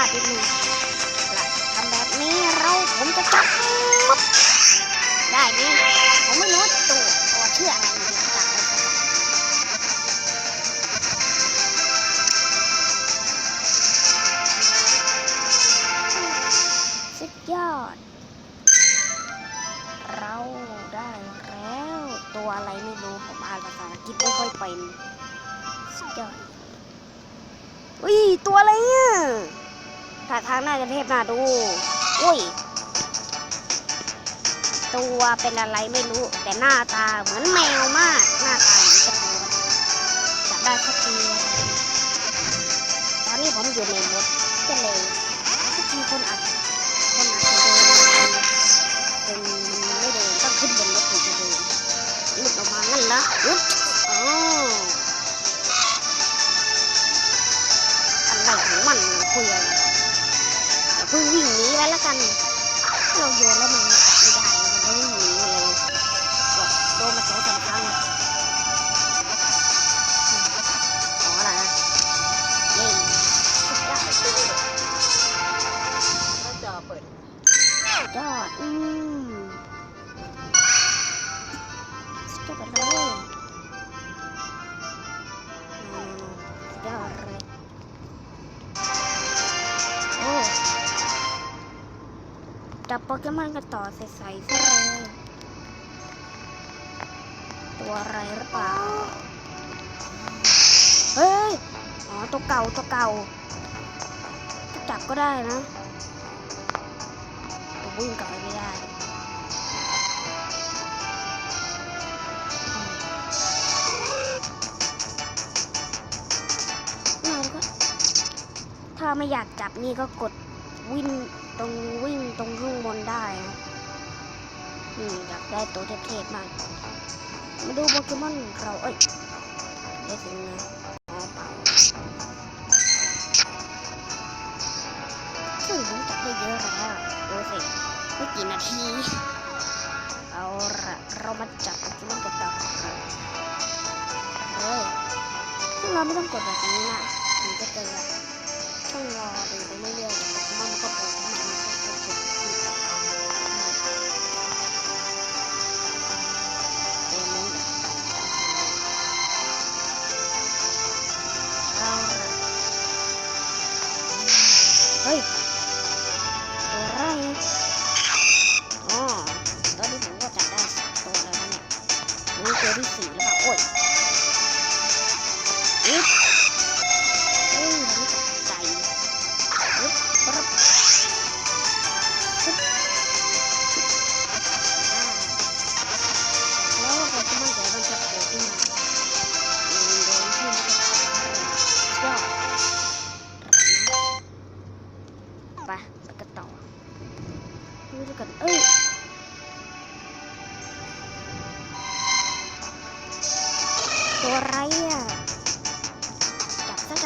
าดนิดนึงทำแบบนี้เราผมจะจับได้ไหมผมไม่รู้ตัวตัวเชื่ออะไรเนี่ยจับไปก่อนสุดยอด เราได้แล้ว ตัวอะไรไม่รู้ผมอ่านภาษาอังกฤษไม่ค่อยเป็นสุดยอดอุ้ยตัวอะไรอะ ท่าทางน่าจะเทพน่าดู อุ้ย ตัวเป็นอะไรไม่รู้ แต่หน้าตาเหมือนแมวมาก หน้าตาเหมือนกระตูจับได้สักทีตอนนี้ผมอยู่ในรถก็เลยทุกทีคนอาจคนอาจจะเดินเป็นไม่เดินต้องขึ้นบนรถถึงจะเดินหลุดออกมางั้นเหรอ เพิ่งวิ่งหนีไว้แล้วกันเราโยนแล้วมันไม่ได้มันต้องวิ่งหนีเลยโดนมาสองสามครั้งขออะไรนะเย้สุดยอดก็จะเปิดสุดยอดอืม จับโปเกมอนกันต่อใส่ๆซะเลยตัวอะไรหรือเปล่า เฮ้ย อ๋อ ตัวเก่า ตัวเก่า จับก็ได้นะผมวิ่งกลับไปไม่ได้ถ้าไม่อยากจับนี่ก็กดวิ่ง ตรงวิ่งตรงข้างบนได้นะอืมอยากได้ตัวเทพๆมาก มาดูโปเกมอนเราเอ้ยได้สิงนะอ๋อเปล่าซึ่งผมจับได้เยอะแล้วดูสิไม่กี่นาที เอาละเรามาจับโปเกมอนกันต่อเฮ้ยซึ่งเราไม่ต้องกดแบบนี้นะถึงจะเจออะต้องรอดูไปเรื่อยๆโปเกมอนมันก็โผล่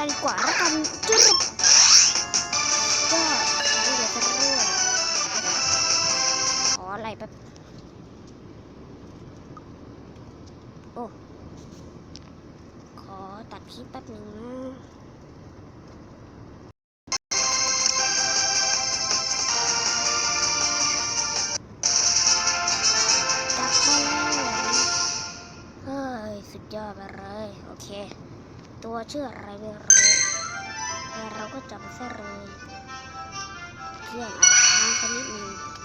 กันดีกว่าแล้วกันจุ๊บก็เดี๋ยวจะเรื่อยขออะไรแป๊บโอ้ขอตัดคลิปแป๊บหนึ่งนะจับมาแล้วเฮ้ยสุดยอดไปเลย โอเค ตัวชื่ออะไรไม่รู้แต่เราก็จับซะเลยเครื่องอาจจะค้างสักนิดนึง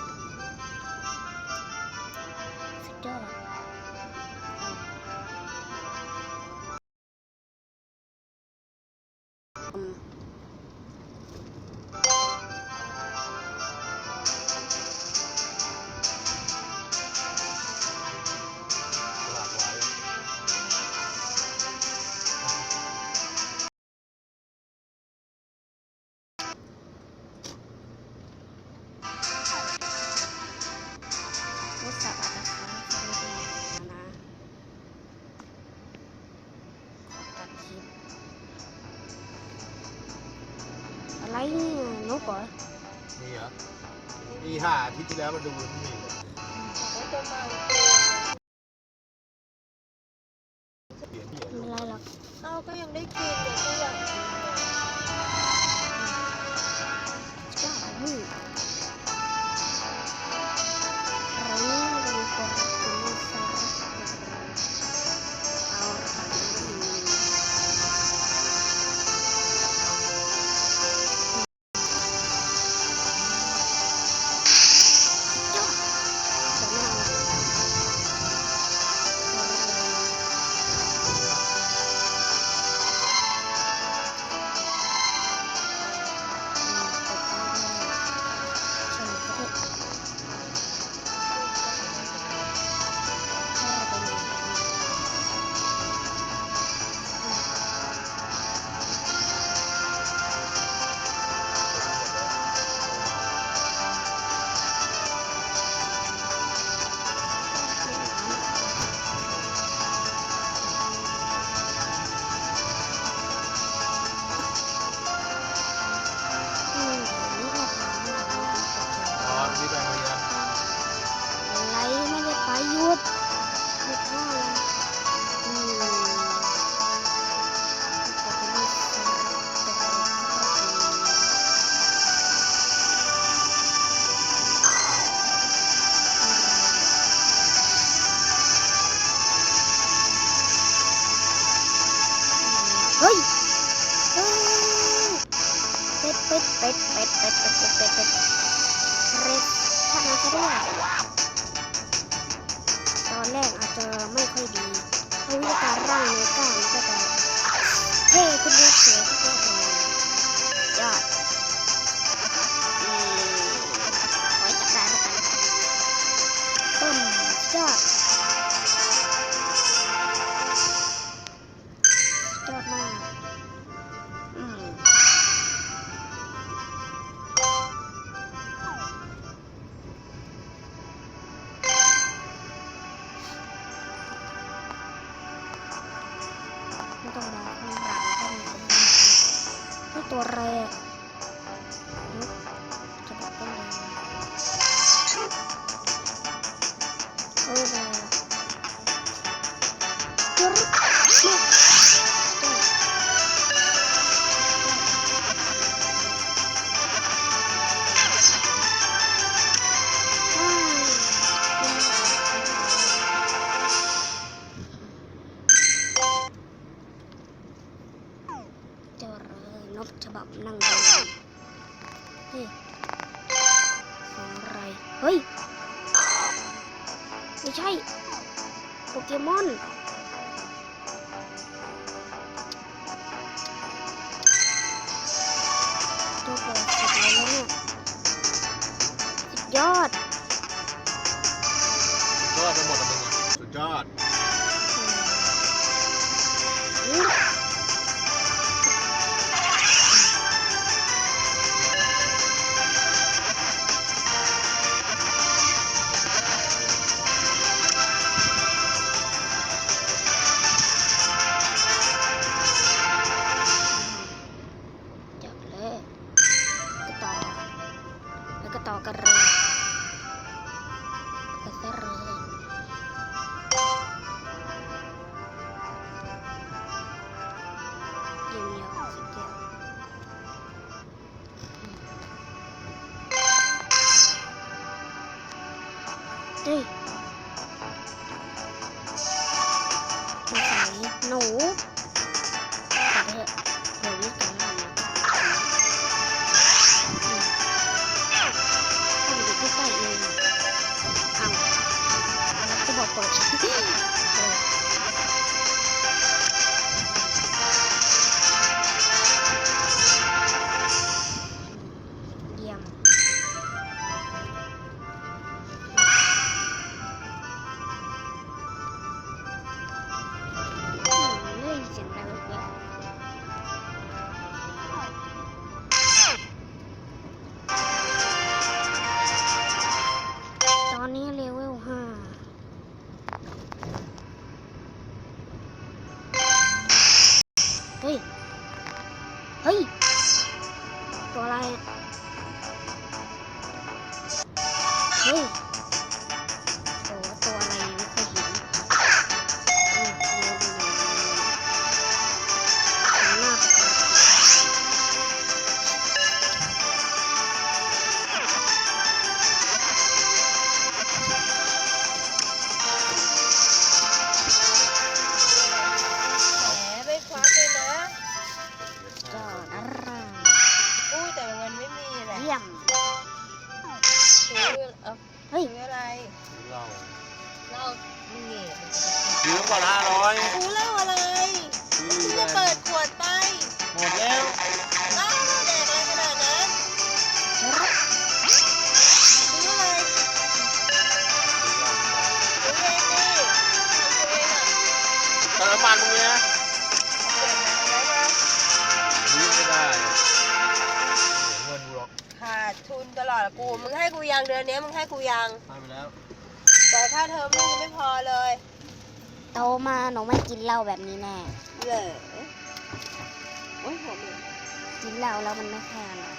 มีห้าอาทิตย์ที่แล้วมาดูมันมีเลยแล้วตัวมา ด้ตอนแรกอาจจะไม่ค่อยดีเพราะว่าการร่างเนกล้ามก็จะเท่ขึ้นเยอะเลย ยอด สุดยอดไปหมดเลยสุดยอด day. เฮ้ย เฮ้ย ตัวอะไรเฮ้ยานมึงเลยนะยืมไม่ได้เงินกูอกขาดทุนตลอดกู มึงให้กูยังเดือนนี้มึงให้กูยังให้ไปแล้ว แต่ค่าเทอมลูยังไม่พอเลยโตมาหนูไม่กินเหล้าแบบนี้แน่ เหลอโอ้ยหัวหมึกินเหล้าแล้วมันไม่แค่หรอ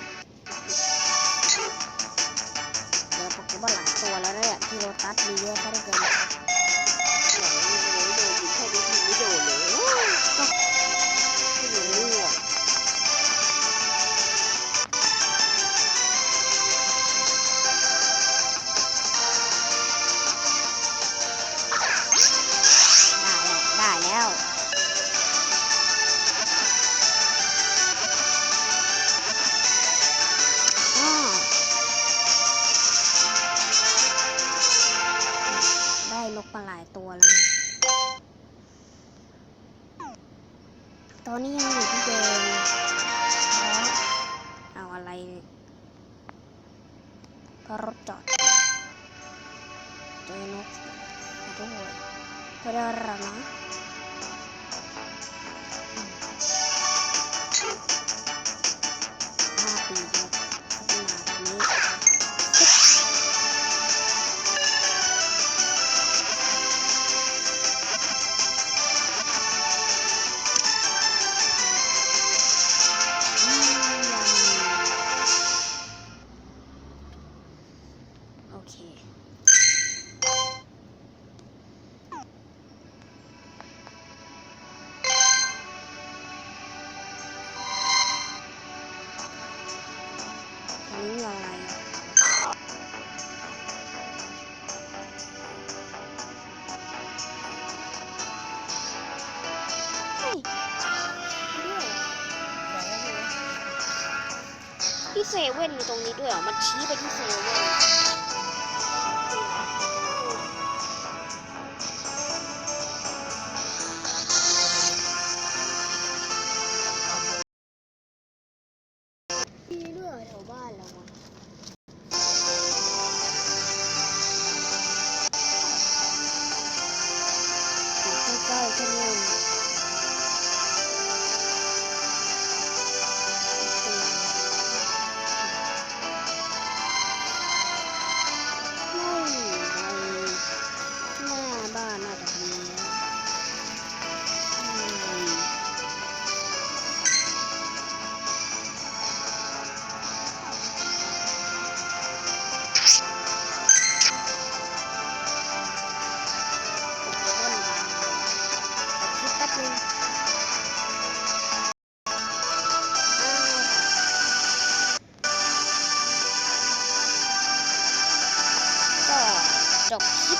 เดี๋ยวโปเกมอนหลัยตัวแล้วเนี่ยที่โรตัสมีเยอะแค่เดิน TikTok. ഒരാറെണ്ണ เว่นอยู่ตรงนี้ด้วยเหรอมันชี้ไปที่เซเว่น Yok.